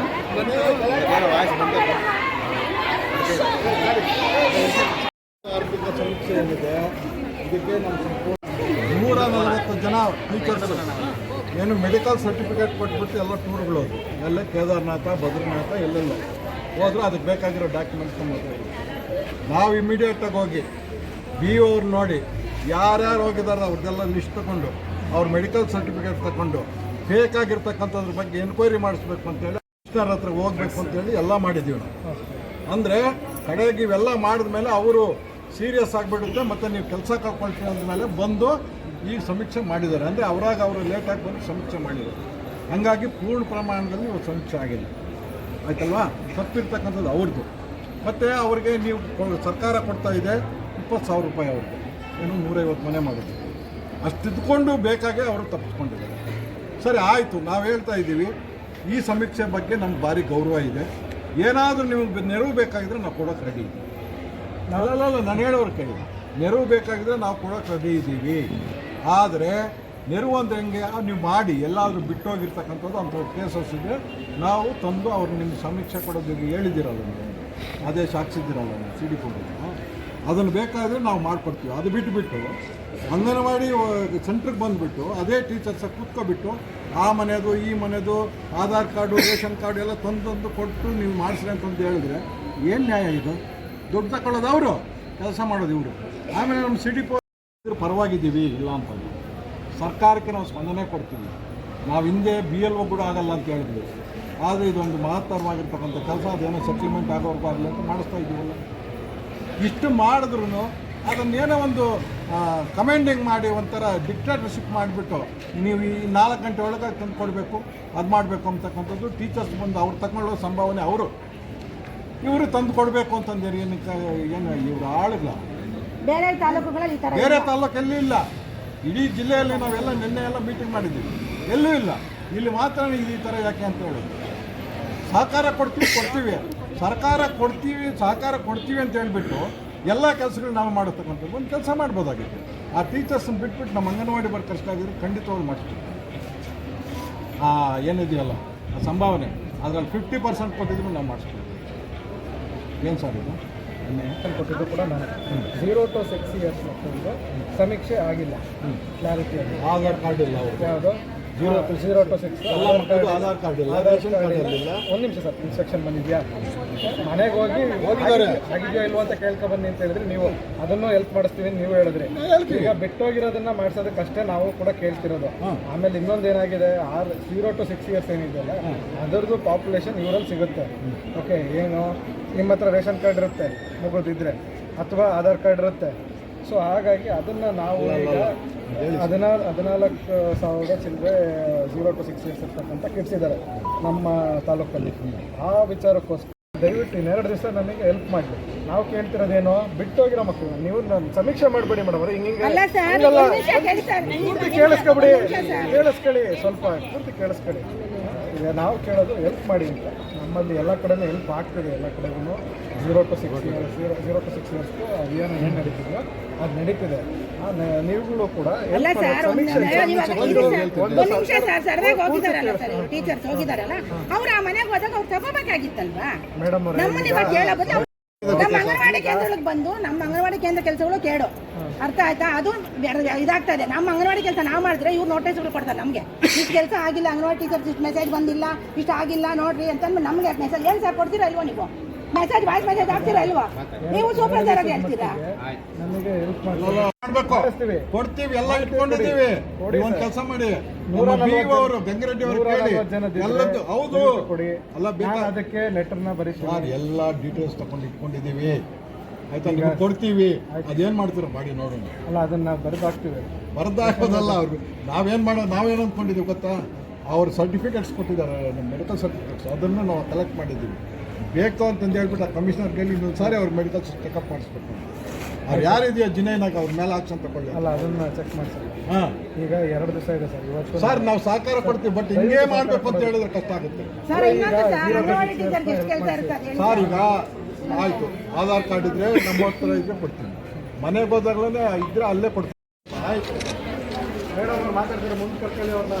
ನಮ್ಮ ನೂರ ನಲವತ್ತು ಜನ ಟೀಚರ್ಸ್ ಏನು ಮೆಡಿಕಲ್ ಸರ್ಟಿಫಿಕೇಟ್ ಕೊಟ್ಬಿಟ್ಟು ಎಲ್ಲ ಟೂರ್ಗಳು ಎಲ್ಲ ಕೇದಾರ್ನಾಥ ಬದ್ರಿನಾಥ ಎಲ್ಲೆಲ್ಲ. ಹೋದ್ರು ಅದಕ್ಕೆ ಬೇಕಾಗಿರೋ ಡಾಕ್ಯುಮೆಂಟ್ಸ್ ನಮ್ಮದು ನಾವು ಇಮಿಡಿಯೇಟಾಗಿ ಹೋಗಿ ಬಿ ಅವ್ರು ನೋಡಿ ಯಾರ್ಯಾರು ಹೋಗಿದ್ದಾರೆ ಅವ್ರದ್ದೆಲ್ಲ ಲಿಸ್ಟ್ ತಗೊಂಡು ಅವ್ರ ಮೆಡಿಕಲ್ ಸರ್ಟಿಫಿಕೇಟ್ ತಗೊಂಡು ಬೇಕಾಗಿರ್ತಕ್ಕಂಥದ್ರ ಬಗ್ಗೆ ಎನ್ಕ್ವೈರಿ ಮಾಡಿಸ್ಬೇಕು ಅಂತೇಳಿ ಹತ್ರ ಹೋಗ್ಬೇಕು ಅಂತೇಳಿ ಎಲ್ಲ ಮಾಡಿದ್ದೀವಿ ನಾವು. ಅಂದರೆ ಕಡೆಗೆ ಇವೆಲ್ಲ ಮಾಡಿದ್ಮೇಲೆ ಅವರು ಸೀರಿಯಸ್ ಆಗಿಬಿಡುತ್ತೆ, ಮತ್ತು ನೀವು ಕೆಲಸ ಕಳ್ಕೊಳ್ತೀವಿ ಅಂದಮೇಲೆ ಬಂದು ಈ ಸಮೀಕ್ಷೆ ಮಾಡಿದ್ದಾರೆ. ಅಂದರೆ ಅವರಾಗ ಅವರು ಲೇಟಾಗಿ ಬಂದು ಸಮೀಕ್ಷೆ ಮಾಡಿದ್ದಾರೆ. ಹಾಗಾಗಿ ಪೂರ್ಣ ಪ್ರಮಾಣದಲ್ಲಿ ಸಮೀಕ್ಷೆ ಆಗಿಲ್ಲ. ಆಯ್ತಲ್ವಾ? ತಪ್ಪಿರ್ತಕ್ಕಂಥದ್ದು ಅವ್ರದ್ದು ಮತ್ತು ಅವ್ರಿಗೆ ನೀವು ಸರ್ಕಾರ ಕೊಡ್ತಾ ಇದೆ, ಇಪ್ಪತ್ತು ಸಾವಿರ ರೂಪಾಯಿ ಅವ್ರಿಗೆ ಏನು ನೂರೈವತ್ತು ಮನೆ ಮಾಡೋದು ಅಷ್ಟಿದ್ಕೊಂಡು ಬೇಕಾಗೆ ಅವರು ತಪ್ಪಿಸ್ಕೊಂಡಿದ್ದಾರೆ. ಸರಿ, ಆಯಿತು. ನಾವು ಹೇಳ್ತಾ ಇದ್ದೀವಿ. ಈ ಸಮೀಕ್ಷೆ ಬಗ್ಗೆ ನಮ್ಗೆ ಭಾರಿ ಗೌರವ ಇದೆ. ಏನಾದರೂ ನಿಮಗೆ ನೆರವು ಬೇಕಾಗಿದ್ರೆ ನಾವು ಕೊಡೋಕೆ ರೆಡಿ ಅಲ್ಲಲ್ಲ ನಾನು ಹೇಳೋರು ಕೈ. ನೆರವು ಬೇಕಾಗಿದ್ರೆ ನಾವು ಕೊಡೋಕೆ ರೆಡಿ ಇದ್ದೀವಿ ಆದರೆ ನೆರವು ಅಂದ್ರೆ ಹೆಂಗೆ? ನೀವು ಮಾಡಿ, ಎಲ್ಲಾದರೂ ಬಿಟ್ಟೋಗಿರ್ತಕ್ಕಂಥದ್ದು ಅಂಥ ಕೇಸಸ್ ಇದೆ. ನಾವು ತಂದು ಅವ್ರು ನಿಮ್ಗೆ ಸಮೀಕ್ಷೆ ಕೊಡೋದಕ್ಕೆ ಹೇಳಿದ್ದೀರಲ್ಲ ನೀವು. ಆದೇಶ ಹಾಕ್ಸಿದ್ದೀರಲ್ಲ ಸಿ ಡಿ ಕೊಡೋದು ಅದನ್ನು ಬೇಕಾದರೆ ನಾವು ಮಾಡಿಕೊಡ್ತೀವಿ. ಅದು ಬಿಟ್ಟುಬಿಟ್ಟು ಅಂಗನವಾಡಿ ಸೆಂಟ್ರಿಗೆ ಬಂದುಬಿಟ್ಟು ಅದೇ ಟೀಚರ್ಸ ಕೂತ್ಕೊಬಿಟ್ಟು ಆ ಮನೆಯದು ಈ ಮನೆಯದು ಆಧಾರ್ ಕಾರ್ಡು, ರೇಷನ್ ಕಾರ್ಡು ಎಲ್ಲ ತಂದು ಕೊಟ್ಟು ನೀವು ಮಾಡಿಸ್ರಿ ಅಂತಂದು ಹೇಳಿದ್ರೆ ಏನು ನ್ಯಾಯ ಇದು? ದುಡ್ಡು ತಗೊಳ್ಳೋದು ಅವರು, ಕೆಲಸ ಮಾಡೋದು ಇವರು. ಆಮೇಲೆ ನಮ್ಮ ಸಿಟಿ ಪೋ ಪರವಾಗಿದ್ದೀವಿ, ಇಲ್ಲ ಅಂತಂದು ಸರ್ಕಾರಕ್ಕೆ ನಾವು ಸ್ಪಂದನೆ ಕೊಡ್ತೀವಿ. ನಾವು ಹಿಂದೆ ಬಿ ಎಲ್ ಒ ಕೂಡ ಆಗಲ್ಲ ಅಂತ ಹೇಳಿದ್ವಿ. ಆದರೆ ಇದೊಂದು ಮಹತ್ತರವಾಗಿರ್ತಕ್ಕಂಥ ಕೆಲಸ, ಅದೇನೋ ಸೆಟ್ಲ್ಮೆಂಟ್ ಆಗೋರ್ಗೂ ಆಗಲಿ ಅಂತ ಮಾಡಿಸ್ತಾ ಇದ್ದೀವಲ್ಲ. ಇಷ್ಟು ಮಾಡಿದ್ರು ಅದನ್ನೇನೋ ಒಂದು ಕಮೆಂಡಿಂಗ್ ಮಾಡಿ ಒಂಥರ ಡಿಕ್ಟೇಟರ್ಶಿಪ್ ಮಾಡಿಬಿಟ್ಟು ನೀವು ಈ ನಾಲ್ಕು ಗಂಟೆ ಒಳಗೆ ತಂದು ಕೊಡಬೇಕು ಅದು ಮಾಡಬೇಕು ಅಂತಕ್ಕಂಥದ್ದು ಟೀಚರ್ಸ್ ಬಂದು ಅವ್ರು ತಗೊಳ್ಳೋ ಸಂಭಾವನೆ ಅವರು. ಇವರು ತಂದು ಕೊಡಬೇಕು ಅಂತಂದ್ರೆ ಏನಕ್ಕೆ ಏನು ಇವರು ಆಳುಗಳ ಬೇರೆ ತಾಲೂಕುಗಳಲ್ಲಿ ಬೇರೆ ತಾಲೂಕಲ್ಲಿ ಇಲ್ಲ. ಇಡೀ ಜಿಲ್ಲೆಯಲ್ಲಿ ನಾವೆಲ್ಲ ನಿನ್ನೆ ಎಲ್ಲ ಮೀಟಿಂಗ್ ಮಾಡಿದ್ದೀವಿ. ಎಲ್ಲೂ ಇಲ್ಲ. ಇಲ್ಲಿ ಮಾತ್ರ ಈ ಥರ ಯಾಕೆ ಅಂತ ಹೇಳೋದು ಸಹಕಾರ ಕೊಡ್ತೀವಿ ಕೊಡ್ತೀವಿ. ಸರ್ಕಾರ ಕೊಡ್ತೀವಿ ಸಹಕಾರ ಕೊಡ್ತೀವಿ ಅಂತ ಹೇಳ್ಬಿಟ್ಟು ಎಲ್ಲ ಕೆಲಸಗಳು ನಾವು ಮಾಡತಕ್ಕಂಥದ್ದು ಒಂದು ಕೆಲಸ ಮಾಡ್ಬೋದಾಗಿತ್ತು. ಆ ಟೀಚರ್ಸನ್ನ ಬಿಟ್ಬಿಟ್ಟು ನಮ್ಮ ಅಂಗನವಾಡಿ ವರ್ಕರ್ಸ್ ಆಗಿದ್ರೆ ಖಂಡಿತವಾಗಿ ಮಾಡ್ತೀವಿ ಆ ಏನಿದೆಯಲ್ಲ ಆ ಸಂಭಾವನೆ. ಅದರಲ್ಲಿ ಫಿಫ್ಟಿ ಪರ್ಸೆಂಟ್ ಕೊಟ್ಟಿದ್ರು ನಾವು ಮಾಡಿಸ್ತೀವಿ. ಏನು ಸರ್ ಇದು? ಕೊಟ್ಟಿದ್ದು ಕೂಡ ನಾನು. ಜೀರೋ ಟು ಸಿಕ್ಸ್ ಇಯರ್ಸ್ ಮಕ್ಕಳಿಗೆ ಸಮೀಕ್ಷೆ ಆಗಿಲ್ಲ. ಕ್ಲಾರಿಟಿ ಆಧಾರ್ ಕಾರ್ಡ್ ಇಲ್ಲ ಯಾವುದು? Zero two zero two six Aadhaar card ಇಲ್ಲ. ರೇಷನ್ ಕಾರ್ಡ್ ಇರಲಿಲ್ಲ. ಒಂದು ನಿಮಿಷ ಸರ್ ಇನ್ಸ್ಟ್ರಕ್ಷನ್ ಬಂದಿದ್ಯಾ? ಮನೆಗೆ ಹೋಗಿ ಹೋಗಿದ್ದಾರೆ. ಆಗಿದೆಯೋ ಇಲ್ವೋ ಅಂತ ಕೇಳ್ಕೊ ಬನ್ನಿ ಅಂತ ಹೇಳಿದ್ರೆ ನೀವು ಅದನ್ನು ಹೆಲ್ಪ್ ಮಾಡಿಸ್ತೀವಿ ನೀವು ಹೇಳಿದ್ರಿ. ಈಗ ಬಿಟ್ಟೋಗಿರೋದನ್ನ ಮಾಡ್ಸೋದಕ್ಕಷ್ಟೇ ನಾವು ಕೂಡ ಕೇಳ್ತಿರೋದು. ಆಮೇಲೆ ಇನ್ನೊಂದು ಏನಾಗಿದೆ? ಆರ್ ಝೀರೋ ಟು ಸಿಕ್ಸ್ ಇಯರ್ಸ್ ಏನಿದೆಯಲ್ಲ ಅದರದ್ದು ಪಾಪ್ಯುಲೇಷನ್ ಇವರಲ್ಲಿ ಸಿಗುತ್ತೆ. ಓಕೆ ಏನು? ನಿಮ್ಮ ಹತ್ರ ರೇಷನ್ ಕಾರ್ಡ್ ಇರುತ್ತೆ ಮಗುದಿದ್ರೆ ಅಥವಾ ಆಧಾರ್ ಕಾರ್ಡ್ ಇರುತ್ತೆ. ಸೊ ಹಾಗಾಗಿ ಅದನ್ನು ನಾವು ಈಗ ಹದಿನಾರು ಹದಿನಾಲ್ಕು ಸಾವಿರದ ಚಿಲ್ಲರೆ ಝೀರೋ ಟು ಸಿಕ್ಸ್ ಇಯರ್ಸ್ ಇರ್ತಕ್ಕಂಥ ಕಿಡ್ಸ್ ಇದ್ದಾರೆ ನಮ್ಮ ತಾಲೂಕಲ್ಲಿ. ಆ ವಿಚಾರಕ್ಕೋಸ್ಕರ ದಯವಿಟ್ಟು ಇನ್ನೆರಡು ದಿವಸ ನನಗೆ ಹೆಲ್ಪ್ ಮಾಡಿ ನಾವು ಕೇಳ್ತಿರೋದೇನೋ? ಬಿಟ್ಟೋಗಿರೋ ಮಕ್ಕಳು ನೀವು ನಾನು ಸಮೀಕ್ಷೆ ಮಾಡಬೇಡಿ ಮೇಡಮ್ ಅವರು ಹಿಂಗೆ. ಪೂರ್ತಿ ಕೇಳಿಸ್ಕೊಬಿಡಿ. ಕೇಳಿಸ್ಕೊಳ್ಳಿ ಸ್ವಲ್ಪ ಪೂರ್ತಿ ಕೇಳಿಸ್ಕೊಳ್ಳಿ. ಈಗ ನಾವು ಕೇಳೋದು ಹೆಲ್ಪ್ ಮಾಡಿ ಅಂತ. ನಮ್ಮಲ್ಲಿ ಎಲ್ಲ ಕಡೆನೂ ಹೆಲ್ಪ್ ಆಗ್ತಿದೆ ಎಲ್ಲ ಕಡೆಗೂ zero two six years zero two six years ಅಭಿಯಾನ ಏನು ನಡೀತಿದೆಯೋ ಅದು ನಡೀತಿದೆ. ನೀವುಗಳು ಕೂಡ ಅಲ್ಲ. ಸರ್ ಒಂದು ನಿಮಿಷ ಸರ್ ಸರ್ದಾಗ ಹೋಗಿದಾರಲ್ಲ ಸರ್ ಟೀಚರ್ಸ್ ಹೋಗಿದಾರಲ್ಲ ಅವ್ರು ಆ ಮನೆಗೆ ಹೋದಾಗ ಅವ್ರು ತಗೋಬೇಕಾಗಿತ್ತಲ್ವಾ? ಮೇಡಮ್ ಅವರು ನಮ್ಮನ್ನ ಇವಾಗ ಕೇಳೋ ಬದಲು ನಮ್ಮ ಅಂಗನವಾಡಿ ಕೇಂದ್ರಗಳಿಗೆ ಬಂದು ನಮ್ಮ ಅಂಗನವಾಡಿ ಕೇಂದ್ರ ಕೆಲಸಗಳು ಕೇಳು ಅರ್ಥ ಆಯ್ತಾ? ಅದು ಇದಾಗ್ತಾ ಇದೆ. ನಮ್ಮ ಅಂಗನವಾಡಿ ಕೆಲಸ ನಾವು ಮಾಡಿದ್ರೆ ಇವ್ರು ನೋಟಿಸ್ಗಳು ಕೊಡ್ತಾರೆ ನಮಗೆ. ಇಷ್ಟು ಕೆಲಸ ಆಗಿಲ್ಲ ಅಂಗನವಾಡಿ ಟೀಚರ್ಸ್ ಇಷ್ಟು ಮೆಸೇಜ್ ಬಂದಿಲ್ಲ ಇಷ್ಟು ಆಗಿಲ್ಲ ನೋಡ್ರಿ ಅಂತ ನಮಗೆ ಮೆಸೇಜ್ ಏನು ಸರ್ ಕೊಡ್ತೀರಾ ಇಲ್ವೋ ನೀವು? ಮೆಸೇಜ್ ವಾಯ್ಸ್ ಮೆಸೇಜ್ ಹಾಕ್ತೀರಾ ಇಲ್ವಾ? ನೀವು ಸೂಪರ್ವೈಸರ್ ಆಗಿ ಹೇಳ್ತೀರಾ? ನಮಗೆ ಹೆಲ್ಪ್ ಮಾಡ್ಬೇಕು. ಕೊಡ್ತೀವಿ ಎಲ್ಲ ಇಟ್ಕೊಂಡಿದ್ದೀವಿ. ಕೊಡಿ ನೀವು ಒಂದು ಕೆಲಸ ಮಾಡಿ. ನಮ್ಮ ಅವರು ಗಂಗರೆಡ್ಡಿ ಅವರು ಕೇಳಿ. ಎಲ್ಲದ್ದು ಹೌದು. ಕೊಡಿ. ಅಲ್ಲ ಬೇಕಾ? ಅದಕ್ಕೆ ಲೆಟರ್ನ ಬರೀತೀನಿ. ಸರ್ ಎಲ್ಲ ಡೀಟೇಲ್ಸ್ ತಗೊಂಡು ಇಟ್ಕೊಂಡಿದ್ದೀವಿ. ಆಯ್ತಾ? ನಿಮ್ಗೆ ಕೊಡ್ತೀವಿ. ಅದೇನು ಮಾಡ್ತೀರ ಮಾಡಿ ನೋಡೋಣ. ಅಲ್ಲ ಅದನ್ನ ಬರೆದಾಕ್ತೀವಿ. ಬರ್ದಾಕೋದಲ್ಲ ಅವ್ರು. ನಾವೇನು ಮಾಡೋ ನಾವೇನು ಅಂದ್ಕೊಂಡಿದ್ದೀವಿ ಗೊತ್ತಾ? ಅವ್ರ ಸರ್ಟಿಫಿಕೇಟ್ಸ್ ಕೊಟ್ಟಿದ್ದಾರೆ ನಮ್ಮ ಮೆಡಿಕಲ್ ಸರ್ಟಿಫಿಕೇಟ್ಸ್ ಅದನ್ನು ನಾವು ಕಲೆಕ್ಟ್ ಮಾಡಿದ್ದೀವಿ. ಬೇಕು ಅಂತಂದು ಹೇಳ್ಬಿಟ್ಟು ಆ ಕಮಿಷನರ್ ಕೈಲಿ ಇನ್ನೊಂದು ಸಾರಿ ಅವ್ರ ಮೆಡಿಕಲ್ ಚೆಕಪ್ ಮಾಡಿಸ್ಬೇಕು. ಅವ್ರು ಯಾರಿದೆಯೋ ಜಿನೇನಾಗ ಅವ್ರ ಮೇಲೆ ಆಕ್ಷನ್ ತಗೊಳ್ಳಿ ಅಲ್ಲ ಅದನ್ನ ಚೆಕ್ ಮಾಡಿ ಸರ್ ಹಾಂ. ಈಗ ಎರಡು ದಿವಸ ಇದೆ ಸರ್ ಇವತ್ತು ಸರ್ ನಾವು ಸಹಕಾರ ಕೊಡ್ತೀವಿ ಬಟ್ ಹಿಂಗೇ ಮಾಡಬೇಕು ಅಂತ ಹೇಳಿದ್ರೆ ಕಷ್ಟ ಆಗುತ್ತೆ. ಸರ್ ಇನ್ನೊಂದು ಸರ್ ಅಂಗನವಾಡಿ ಟೀಚರ್ಗೆ ಎಷ್ಟು ಕೆಲಸ ಇರ್ತದೆ ಸರ್ ಈಗ ಆಯಿತು. ಆಧಾರ್ ಕಾರ್ಡ್ ಇದ್ರೆ ನಮ್ಮ ಹತ್ರ ಇದ್ರೆ ಕೊಡ್ತೀನಿ. ಮನೆಗೆ ಹೋದಾಗಲೇ ಇದ್ರೆ ಅಲ್ಲೇ ಕೊಡ್ತೀನಿ. ಆಯ್ತು. ಮೇಡಮ್ ಮಾತಾಡ್ತಾರೆ ಮುಂದೆ ಕರ್ಕೊಳ್ಳಿ ಅವ್ರನ್ನ.